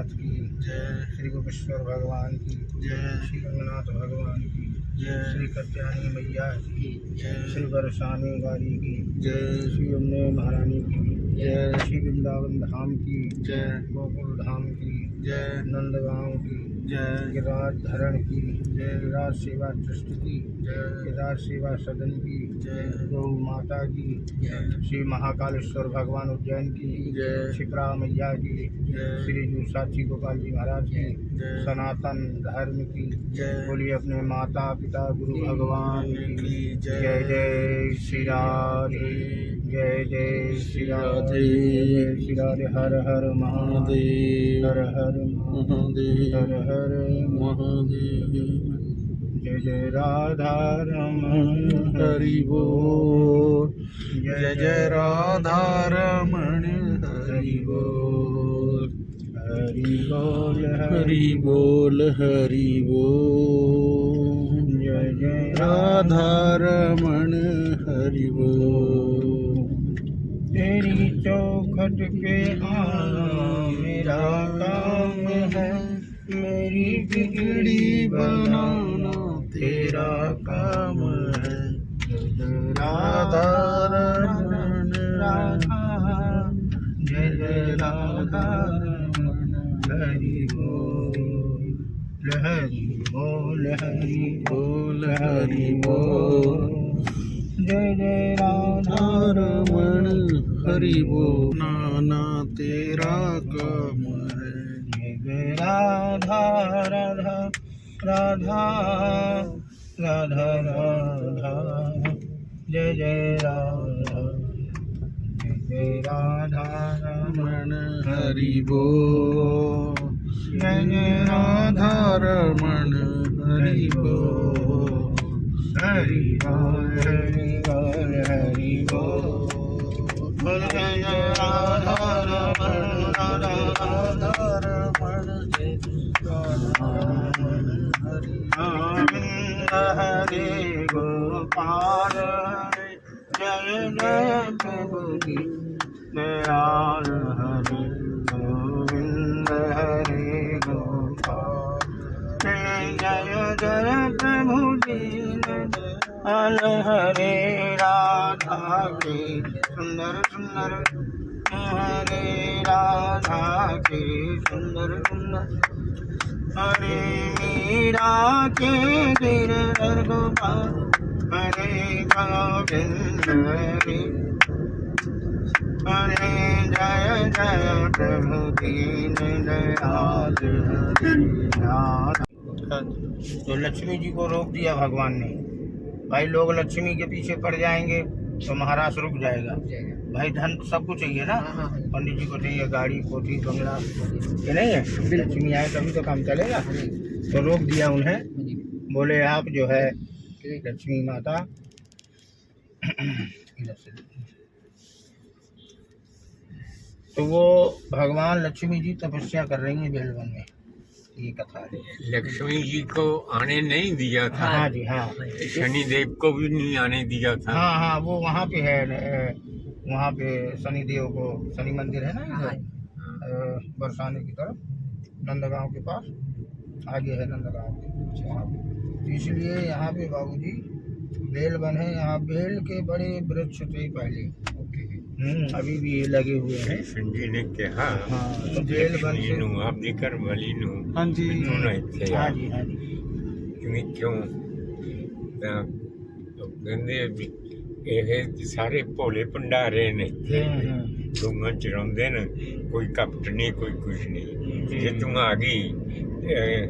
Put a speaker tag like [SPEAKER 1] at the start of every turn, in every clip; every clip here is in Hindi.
[SPEAKER 1] नाथ की।
[SPEAKER 2] जय।
[SPEAKER 1] श्री गोपेश्वर भगवान की।
[SPEAKER 2] जय।
[SPEAKER 1] श्री रंगनाथ भगवान की।
[SPEAKER 2] जय।
[SPEAKER 1] श्री कत्यानी मैया की।
[SPEAKER 2] जय।
[SPEAKER 1] श्री बरसानी गारी की।
[SPEAKER 2] जय।
[SPEAKER 1] श्री उम्मे महारानी की।
[SPEAKER 2] जय।
[SPEAKER 1] श्री वृंदावन धाम की।
[SPEAKER 2] जय।
[SPEAKER 1] गोकुल धाम की।
[SPEAKER 2] जय।
[SPEAKER 1] नंदगांव की।
[SPEAKER 2] जय
[SPEAKER 1] गिरिराज धरण की
[SPEAKER 2] जय
[SPEAKER 1] गिरिराज सेवा ट्रस्ट की
[SPEAKER 2] जय
[SPEAKER 1] गिरिराज सेवा सदन की
[SPEAKER 2] जय
[SPEAKER 1] गौ माता की
[SPEAKER 2] जय
[SPEAKER 1] श्री महाकालेश्वर भगवान उज्जैन की
[SPEAKER 2] जय
[SPEAKER 1] क्षिप्रा मैया की
[SPEAKER 2] जय
[SPEAKER 1] श्री जू साक्षी गोपाल जी महाराज की सनातन धर्म की।
[SPEAKER 2] जय।
[SPEAKER 1] बोलिए अपने माता पिता गुरु भगवान। की जय
[SPEAKER 2] जय
[SPEAKER 1] श्री राधे। जय जय श्री राधे।
[SPEAKER 2] राधे।
[SPEAKER 1] श्री राधे। हर हर महादेव। हर हर महादेव। हर हर महादेव। जय जय राधा रमण
[SPEAKER 2] हरि बोल। जय जय राधा रमण। हरि बोल।
[SPEAKER 1] हरि बोल
[SPEAKER 2] हरि बोल हरि बोल।
[SPEAKER 1] जय जय
[SPEAKER 2] राधा रमण हरि बोल।
[SPEAKER 1] तेरी चौखट के आना मेरा काम है मेरी बिगड़ी बोल हरि बोल जय जय राधा
[SPEAKER 2] रमण हरि बोल नाना तेरा काम है।
[SPEAKER 1] जय राधा राधा राधा राधा राधा। जय जय राधा जय राधा रमण
[SPEAKER 2] रमण हरि बोल
[SPEAKER 1] जय जय राधा
[SPEAKER 2] रमण हरि बोल
[SPEAKER 1] हरि बोल हरि बोल हरि बोल बोल जय जय राधा रमण राधा राधा रमण जय गोविंद हरे गोपाल जय जय अल हरे राधा के, सुंदर सुंदर। हरे राधा के, सुंदर सुंदर। हरे मीरा के गिरधर गोपाल हरे गोविंद हरे। हरे जय जय प्रभु दीन दयाल हरे राधा तो लक्ष्मी जी को रोक दिया भगवान ने। भाई लोग लक्ष्मी के पीछे पड़ जाएँगे तो महाराज रुक जाएगा। भाई धन सबको चाहिए ना? पंडित जी को चाहिए गाड़ी कोठी बंगला ये नहीं है? लक्ष्मी आए तभी तो काम चलेगा। तो रोक दिया उन्हें। बोले आप जो है लक्ष्मी माता तो वो भगवान लक्ष्मी जी तपस्या कर रही हैं बेलवन में। ये कथा है।
[SPEAKER 3] लक्ष्मी जी को आने नहीं दिया था।
[SPEAKER 1] हाँ जी हाँ।
[SPEAKER 3] शनि देव को भी नहीं आने दिया था।
[SPEAKER 1] हाँ हाँ वो वहाँ पे है वहाँ पे शनि देव को शनि मंदिर है ना इधर, अ, बरसाने की तरफ़ नंदगांव के पास आगे है नंदगांव के वहाँ पे। तो इसलिए यहाँ पे बाबूजी बेल बन है यहाँ बेल के बड़े वृक्ष थे पहले। अभी भी ये लगे हुए हैं
[SPEAKER 3] कृष्ण जी ने कहा
[SPEAKER 1] हाँ तो बेल बन
[SPEAKER 3] लक्ष्मी
[SPEAKER 1] से
[SPEAKER 3] ਨੂੰ ਆਪਦੀ ਘਰ ਵਾਲੀ ਨੂੰ
[SPEAKER 2] हाँ जी
[SPEAKER 3] ਮੈਨੂੰ ਨਾ ਇੱਥੇ ਆ
[SPEAKER 1] हाँ जी हाँ जी
[SPEAKER 3] ਕਿਉਂ ਕਿਉਂ ਤਾਂ ਉਹ ਕਹਿੰਦੇ ਵੀ ਇਹ ਸਾਰੇ ਭੋਲੇ ਭੰਡਾਰੇ ਨੇ ਇੱਥੇ
[SPEAKER 1] हम्म, हम्म,
[SPEAKER 3] ਡੂੰਗਾ ਚਰਾਉਂਦੇ ਨੇ ਕੋਈ ਕਪਟ ਨਹੀਂ ਕੋਈ ਕੁਛ ਨਹੀਂ ਜੇ ਤੂੰ ਆ ਗਈ ਅਹ,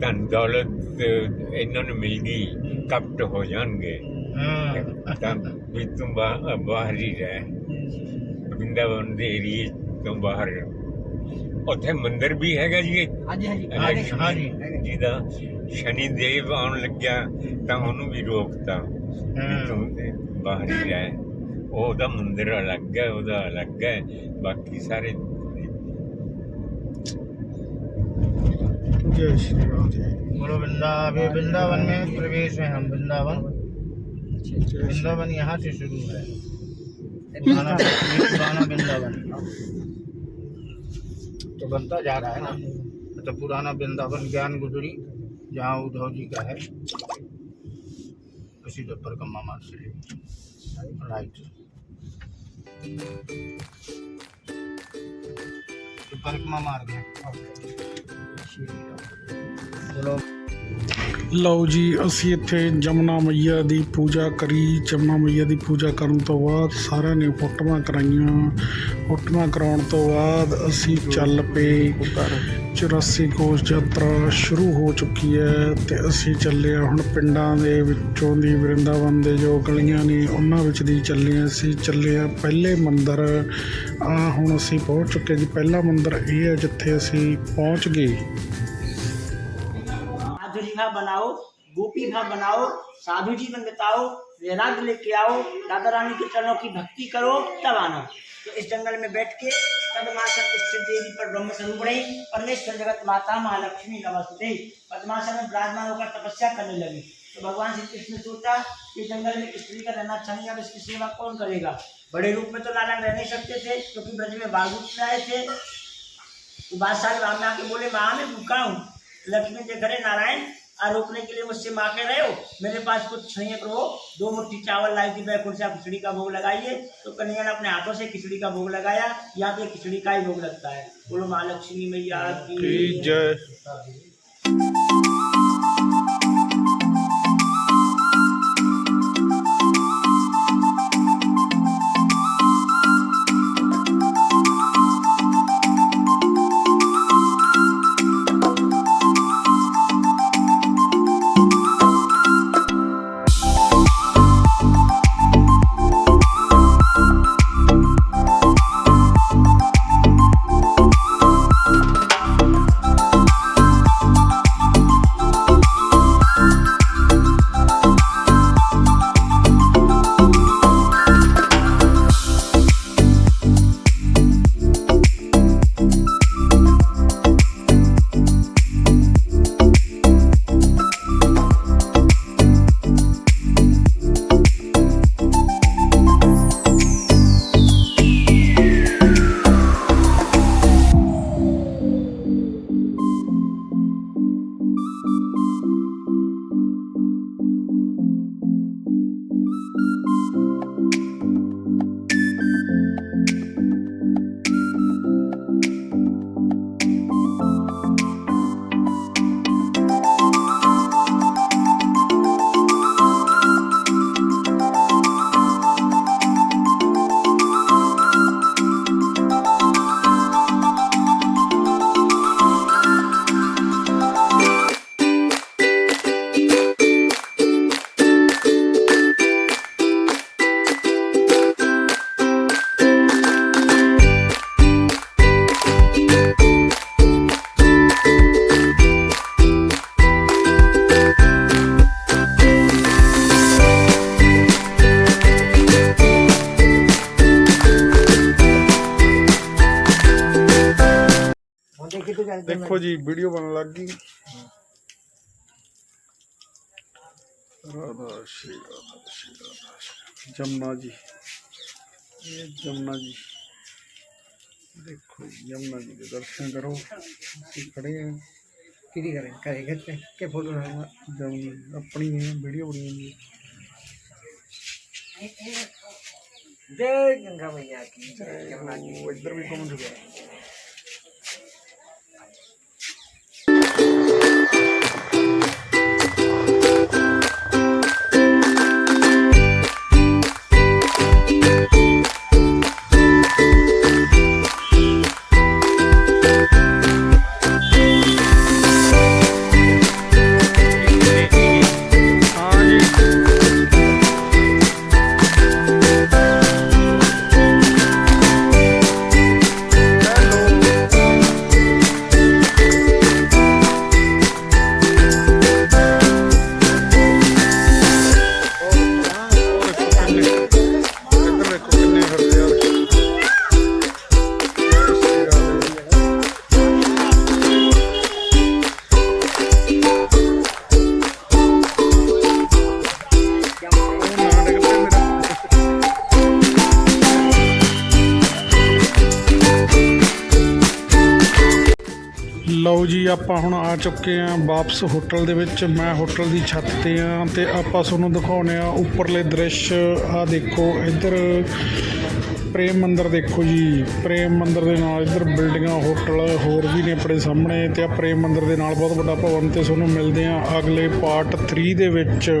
[SPEAKER 3] ਧਨ ਦੌਲਤ ਇਹਨਾਂ ਨੂੰ ਮਿਲ ਗਈ ਕਪਟ ਹੋ ਜਾਣਗੇ
[SPEAKER 1] हाँ
[SPEAKER 3] ਤਾਂ ਵੀ ਤੂੰ ਬਾ- ਬਾਹਰ ਹੀ ਰਹਿ ਵਰਿੰਦਾਵਨ ਦੇ ਏਰੀਏ ਤੋਂ ਬਾਹਰ ਉੱਥੇ ਮੰਦਿਰ ਵੀ ਹੈਗਾ ਜੀ
[SPEAKER 2] ਹਾਂਜੀ ਹਾਂਜੀ
[SPEAKER 1] हाँ जी हाँ जी
[SPEAKER 3] ਜਿਹਦਾ ਸ਼ਨੀ ਦੇਵ ਆਉਣ ਲੱਗਿਆ ਤਾਂ ਉਹਨੂੰ ਵੀ ਰੋਕਤਾ ਵੀ
[SPEAKER 1] हाँ,
[SPEAKER 3] ਤੂੰ ਤੇ ਬਾਹਰ ਹੀ ਰਹਿ ਉਹ ਉਹਦਾ ਮੰਦਿਰ ਅਲੱਗ ਹੈ ਉਹਦਾ ਅਲੱਗ ਹੈ ਬਾਕੀ ਸਾਰੇ
[SPEAKER 2] जय श्री राधे
[SPEAKER 1] बोलो वृंदावन वृंदावन में प्रवेश है हम वृंदावन वृंदावन यहाँ से शुरू है तो बनता जा रहा है ना? तो पुराना वृंदावन ज्ञान गुजरी, जहाँ उद्धव जी का है। उसी पे परिक्रमा मार्ग से। राइट तो परिक्रमा मार्ग है चलो।
[SPEAKER 2] ਲਓ ਜੀ, ਅਸੀਂ ਇੱਥੇ ਜਮਨਾ ਮਈਆ ਦੀ ਪੂਜਾ ਕਰੀ। ਜਮਨਾ ਮਈਆ ਦੀ ਪੂਜਾ ਕਰਨ ਤੋਂ ਬਾਅਦ ਸਾਰਿਆਂ ਨੇ ਫੋਟੋਆਂ ਕਰਾਈਆਂ। ਫੋਟੋਆਂ ਕਰਾਉਣ ਤੋਂ ਬਾਅਦ ਅਸੀਂ ਚੱਲ ਪਏ। 84 ਕੋਸ ਯਾਤਰਾ ਸ਼ੁਰੂ ਹੋ ਚੁੱਕੀ ਹੈ ਤੇ ਅਸੀਂ ਚੱਲੇ ਹਾਂ ਹੁਣ ਪਿੰਡਾਂ ਦੇ ਵਿੱਚੋਂ ਦੀ ਵਰਿੰਦਾਵਨ ਦੇ ਜੋ ਗਲੀਆਂ ਨੇ, ਉਹਨਾਂ ਵਿੱਚ ਦੀ ਚੱਲੇ ਹਾਂ ਅਸੀਂ। ਚੱਲੇ ਹਾਂ ਪਹਿਲੇ ਮੰਦਰ। ਆ ਹੁਣ ਅਸੀਂ ਪਹੁੰਚ ਚੁੱਕੇ ਜੀ। ਪਹਿਲਾ ਮੰਦਰ ਇਹ ਹੈ ਜਿੱਥੇ ਅਸੀਂ ਪਹੁੰਚ ਗਏ।
[SPEAKER 4] भाव बनाओ, गोपी भाव बनाओ, साधु जीवन बिताओ वैराग्य लेके आओ राधा रानी के चरणों की भक्ति करो, तब आना। तो इस जंगल में बैठ के पद्मासन स्थित देवी पर ब्रह्म स्वरूप रहे परमेश्वर जगत माता महालक्ष्मी, नमस्ते। पद्मासन में विराजमान होकर तपस्या करने लगी। तो भगवान श्री कृष्ण ने सोचा कि जंगल में स्त्री का रहना अच्छा अब इसकी सेवा कौन करेगा? बड़े रूप में तो नारायण रह नहीं सकते थे, क्योंकि ब्रज में बाघ आए थे। तो बादशाह राम आके बोले माँ मैं भूखा हूँ। लक्ष्मी देख रहे नारायण आरोपने के लिए मुझसे मांगे रहे हो? मेरे पास कुछ नहीं है प्रभु। दो मुट्ठी चावल लाई थी बैकुंठ से आप खिचड़ी का भोग लगाइए। तो कन्हैया ने अपने हाथों से खिचड़ी का भोग लगाया। यहाँ पे खिचड़ी का ही भोग लगता है। बोलो महालक्ष्मी मैया की
[SPEAKER 2] ਕੀ
[SPEAKER 4] तो क्या-
[SPEAKER 2] ਦੇਖੋ ਜੀ ਵੀਡੀਓ ਬਣਨ ਲੱਗ ਗਈ ਰਾਧਾ ਸ਼੍ਰੀ ਰਾਧਾ ਸ਼੍ਰੀ ਰਾਧਾ ਸ਼੍ਰੀ ਜਮਨਾ ਜੀ ਇਹ ਜਮਨਾ ਜੀ ਦੇਖੋ ਜੀ, ਜਮਨਾ ਜੀ ਦੇ ਦਰਸ਼ਨ ਕਰੋ ਅਸੀਂ ਖੜੇ ਆ
[SPEAKER 4] किसी करें करेंगे के फोटो
[SPEAKER 2] ਜਮਨਾ ਆਪਣੀ ਹੈ ਵੀਡੀਓ ਬਣੀ ਹੋਈ
[SPEAKER 4] जय गंगा मैया की
[SPEAKER 2] ਹੈ ਉਹ ਇੱਧਰ ਵੀ ਘੁੰਮ ਚੁੱਕਾ ਹਾਂ ਲਓ ਜੀ, ਆਪਾਂ ਹੁਣ ਆ ਚੁੱਕੇ ਆਂ ਵਾਪਸ ਹੋਟਲ ਦੇ ਵਿੱਚ। ਮੈਂ ਹੋਟਲ ਦੀ ਛੱਤ ਤੇ ਆਂ ਤੇ ਆਪਾਂ ਤੁਹਾਨੂੰ ਦਿਖਾਉਣੇ ਆ ਉੱਪਰਲੇ ਦ੍ਰਿਸ਼। ਆ ਦੇਖੋ, ਇੱਧਰ ਪ੍ਰੇਮ ਮੰਦਰ ਦੇਖੋ ਜੀ। ਪ੍ਰੇਮ ਮੰਦਰ ਦੇ ਨਾਲ ਇੱਧਰ ਬਿਲਡਿੰਗਾਂ, ਹੋਟਲ ਹੋਰ ਵੀ ਨੇ ਆਪਣੇ ਸਾਹਮਣੇ ਤੇ ਆ ਪ੍ਰੇਮ ਮੰਦਰ ਦੇ ਨਾਲ ਬਹੁਤ ਵੱਡਾ ਭਵਨ ਤੇ ਤੁਹਾਨੂੰ ਮਿਲਦੇ ਆ ਅਗਲੇ ਪਾਰਟ 3 ਦੇ ਵਿੱਚ।